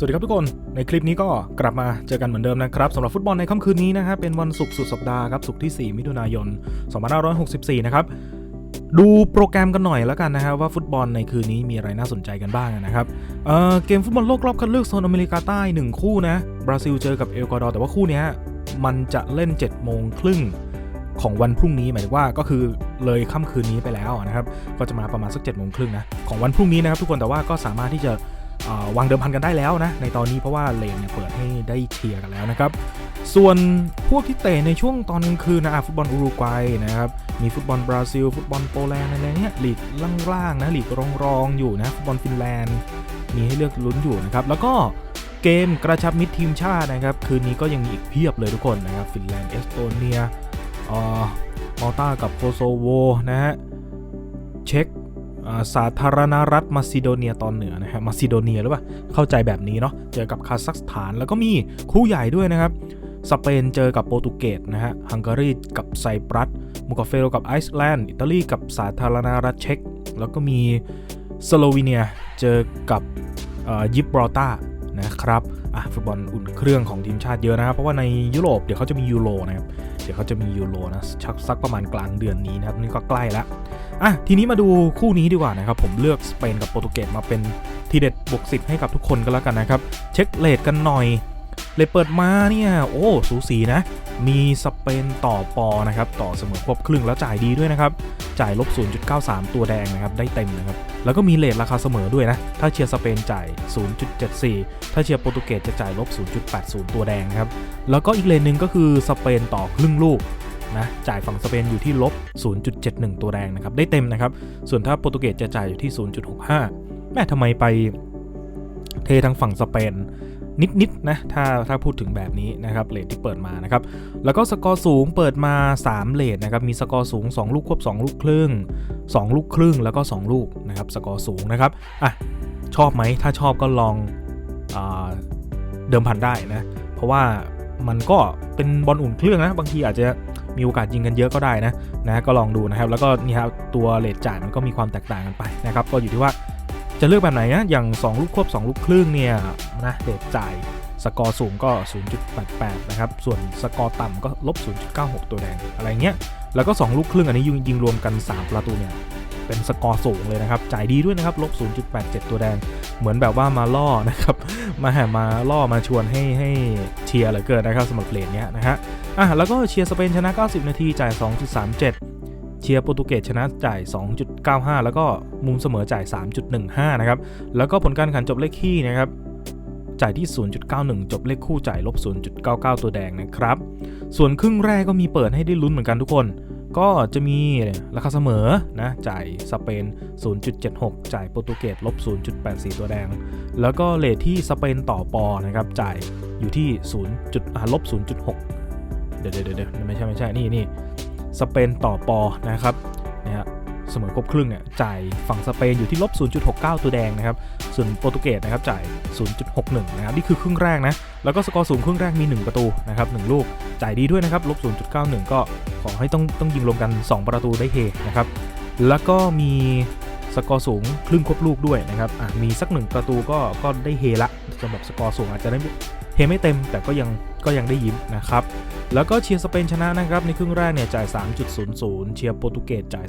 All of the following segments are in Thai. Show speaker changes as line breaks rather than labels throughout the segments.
สวัสดีครับทุกคน ในคลิปนี้ก็กลับมาเจอกันเหมือนเดิมนะครับสำหรับฟุตบอลในค่ำคืนนี้นะครับเป็นวันศุกร์สุดสัปดาห์ครับศุกร์ที่ 4 มิถุนายน 2564 นะครับดูโปรแกรมกันหน่อยแล้วกันนะครับว่าฟุตบอลในคืนนี้มีอะไรน่าสนใจกันบ้างนะครับเออเกมฟุตบอลโลกรอบคัดเลือกโซนอเมริกาใต้ 1 คู่นะบราซิลเจอกับเอลกวาดอร์แต่ว่าคู่นี้มันจะเล่น7โมงครึ่งของวันพรุ่งนี้หมายถึงว่าก็คือเลยค่ำคืนนี้ไปแล้วนะครับก็จะมาประมาณสัก7จ็ดโมงครึ่งนะของวันพรุ่งนี้นะครับทุกคนแต่ว่าก็สามารถที่จะ วางเดิมพันกันได้แล้วนะ ในตอนนี้เพราะว่าเลนเนี่ยเปิดให้ได้เชียร์กันแล้วนะครับ ส่วนพวกที่เตะในช่วงตอนกลางคืนนะฟุตบอลอุรุกวัยนะครับ มีฟุตบอลบราซิล ฟุตบอลโปแลนด์อะไรเนี่ยลีกล่างๆนะลีกรองๆอยู่นะฟุตบอลฟินแลนด์มีให้เลือกลุ้นอยู่นะครับ แล้วก็เกมกระชับมิตรทีมชาตินะครับ คืนนี้ก็ยังมีอีกเพียบเลยทุกคนนะครับฟินแลนด์เอสโตเนียออมอลตากับโคโซโวนะฮะเช็ก สาธารณรัฐมาซิโดเนียตอนเหนือนะฮะมาซิโดเนียหรือเปล่าเข้าใจแบบนี้เนาะเจอกับคาซัคสถานแล้วก็มีคู่ใหญ่ด้วยนะครับสเปนเจอกับโปรตุเกสนะฮะฮังการีกับไซปรัสมูกาเฟโรกับไอซ์แลนด์อิตาลีกับสาธารณรัฐเช็ก แล้วก็มีสโลวีเนียเจอกับยิบรอตานะครับ อะฟุตบอลอุ่นเครื่องของทีมชาติเยอะนะครับเพราะว่าในยุโรปเดี๋ยวเขาจะมียูโรนะครับเดี๋ยวเขาจะมียูโรนะชักสักประมาณกลางเดือนนี้นะครับนี่ก็ใกล้แล้วอะทีนี้มาดูคู่นี้ดีกว่านะครับผมเลือกสเปนกับโปรตุเกสมาเป็นทีเด็ดบวกสิบให้กับทุกคนก็แล้วกันนะครับเช็คเลทกันหน่อยเลยเปิดมาเนี่ยโอ้สูสีนะ มีสเปนต่อปอนะครับต่อเสมอควบครึ่งแล้วจ่ายดีด้วยนะครับ จ่ายลบ 0.93 ตัวแดงนะครับได้เต็มนะครับแล้วก็มีเลทราคาเสมอด้วยนะ ถ้าเชียร์สเปนจ่าย 0.74 ถ้าเชียร์โปรตุเกสจะจ่ายลบ 0.80 ตัวแดงครับแล้วก็อีกเลนหนึ่งก็คือสเปนต่อครึ่งลูกนะจ่ายฝั่งสเปนอยู่ที่ลบ 0.71 ตัวแดงนะครับได้เต็มนะครับส่วนถ้าโปรตุเกสจะจ่ายอยู่ที่ 0.65 แม่ทำไมไปเททางฝั่งสเปน นิดๆนะถ้าถ้าพูดถึงแบบนี้นะครับเลทที่เปิดมานะครับแล้วก็สกอร์สูงเปิดมา 3เลทนะครับมีสกอร์สูง 2 ลูกควบ 2 ลูกครึ่ง 2 ลูกครึ่งแล้วก็ 2 ลูกนะครับสกอร์สูงนะครับอะชอบไหมถ้าชอบก็ลองอเดิมพันได้นะเพราะว่ามันก็เป็นบอลอุ่นเครื่องนะบางทีอาจจะมีโอกาสยิงกันเยอะก็ได้นะนะก็ลองดูนะครับแล้วก็นี่ครับตัวเลทจ่ายมันก็มีความแตกต่างกันไปนะครับก็อยู่ที่ว่า จะเลือกแบบไหนนะ อย่าง 2 ลูกควบ 2 ลูกครึ่งเนี่ยนะเดทจ่ายสกอร์สูงก็ 0.88 นะครับ ส่วนสกอร์ต่ำก็ลบ 0.96 ตัวแดง อะไรเงี้ย แล้วก็ 2 ลูกครึ่งอันนี้ยิงยิงรวมกัน 3 ประตูเนี่ย เป็นสกอร์สูงเลยนะครับ จ่ายดีด้วยนะครับ ลบ 0.87 ตัวแดง เหมือนแบบว่ามาล่อนะครับ มาแห่มาล่อมาชวนให้ให้เชียร์เหลือเกินนะครับสำหรับเลนเนี้ยนะฮะ อะ แล้วก็เชียร์สเปนชนะ 90 นาที จ่าย 2.37 เชียร์โปรตุเกสชนะจ่าย 2.95 แล้วก็มุมเสมอจ่าย 3.15 นะครับ แล้วก็ผลการแข่งจบเลขคี่นะครับจ่ายที่ 0.91 จบเลขคู่จ่ายลบ 0.99 ตัวแดงนะครับ ส่วนครึ่งแรกก็มีเปิดให้ได้ลุ้นเหมือนกันทุกคน ก็จะมีราคาเสมอนะ จ่ายสเปน 0.76 จ่ายโปรตุเกสลบ 0.84 ตัวแดง แล้วก็เลทที่สเปนต่อปอนะครับ จ่ายอยู่ที่ 0. จุดลบ 0.6 เดี๋ยวเดี๋ยวเดี๋ยวไม่ใช่ไม่ใช่ นี่นี่ สเปนต่อปอนะครับนะฮะเสมอครบครึ่งเนี่ยจ่ายฝั่งสเปนอยู่ที่ลบ 0.69 ตัวแดงนะครับ ส่วนโปรตุเกสนะครับจ่าย 0.61 นะครับ นี่คือครึ่งแรกนะ แล้วก็สกอร์สูงครึ่งแรกมี 1 ประตูนะครับ1ลูก จ่ายดีด้วยนะครับ ลบ 0.91 ก็ขอให้ต้องต้องยิงรวมกัน 2 ประตูได้เฮนะครับ แล้วก็มีสกอร์สูงครึ่งควบลูกด้วยนะครับอะมีสักหนึ่งประตูก็ก็ได้เฮละสำหรับสกอร์สูงอาจจะได้เฮไม่เต็ม แต่ก็ยัง ก็ยังได้ยิ้มนะครับ แล้วก็เชียร์สเปนชนะนะครับในครึ่งแรกเนี่ยจ่าย 3.00 เชียร์โปรตุเกสจ่าย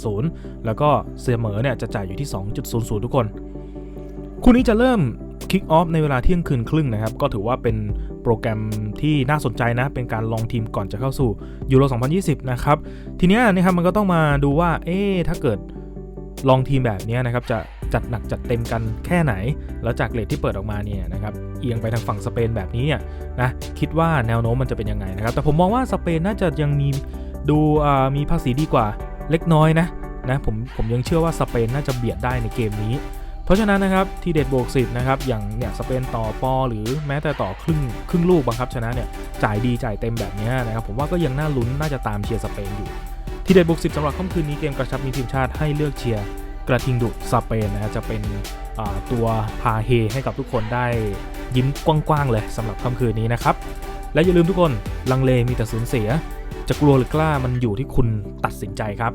3.70 แล้วก็เสมอเนี่ยจะจ่ายอยู่ที่ 2.00 ทุกคน คู่นี้จะเริ่มคิกออฟในเวลาเที่ยงคืนครึ่งนะครับ ก็ถือว่าเป็นโปรแกรมที่น่าสนใจนะ เป็นการลองทีมก่อนจะเข้าสู่ยูโร 2020 นะครับ ทีเนี้ยนะครับมันก็ต้องมาดูว่า เอ๊ถ้าเกิดลองทีมแบบเนี้ยนะครับ จะจัดหนักจัดเต็มกันแค่ไหน แล้วจากเลทที่เปิดออกมาเนี่ยนะครับเอียงไปทางฝั่งสเปนแบบนี้เนี่ยนะคิดว่าแนวโน้มมันจะเป็นยังไงนะครับ แต่ผมมองว่าสเปนน่าจะยังมีดูมีภาษีดีกว่าเล็กน้อยนะนะผมผมยังเชื่อว่าสเปนน่าจะเบียดได้ในเกมนี้ เพราะฉะนั้นนะครับทีเด็ดบวกสิบนะครับอย่างเนี่ยสเปนต่อปอหรือแม้แต่ต่อครึ่งครึ่งลูกบังคับชนะเนี่ยจ่ายดีจ่ายเต็มแบบนี้นะครับผมว่าก็ยังน่าลุ้นน่าจะตามเชียร์สเปนอยู่ทีเด็ดบวกสิบสำหรับค่ำคืนนี้เกมกระชับมีทีมชาติให้เลือกเชียร์ กระทิงดุสเปนนะครับจะเป็นตัวพาเฮให้กับทุกคนได้ยิ้มกว้างๆเลยสำหรับค่ำคืนนี้นะครับ และอย่าลืมทุกคนลังเลมีแต่สูญเสีย จะกลัวหรือกล้ามันอยู่ที่คุณตัดสินใจครับ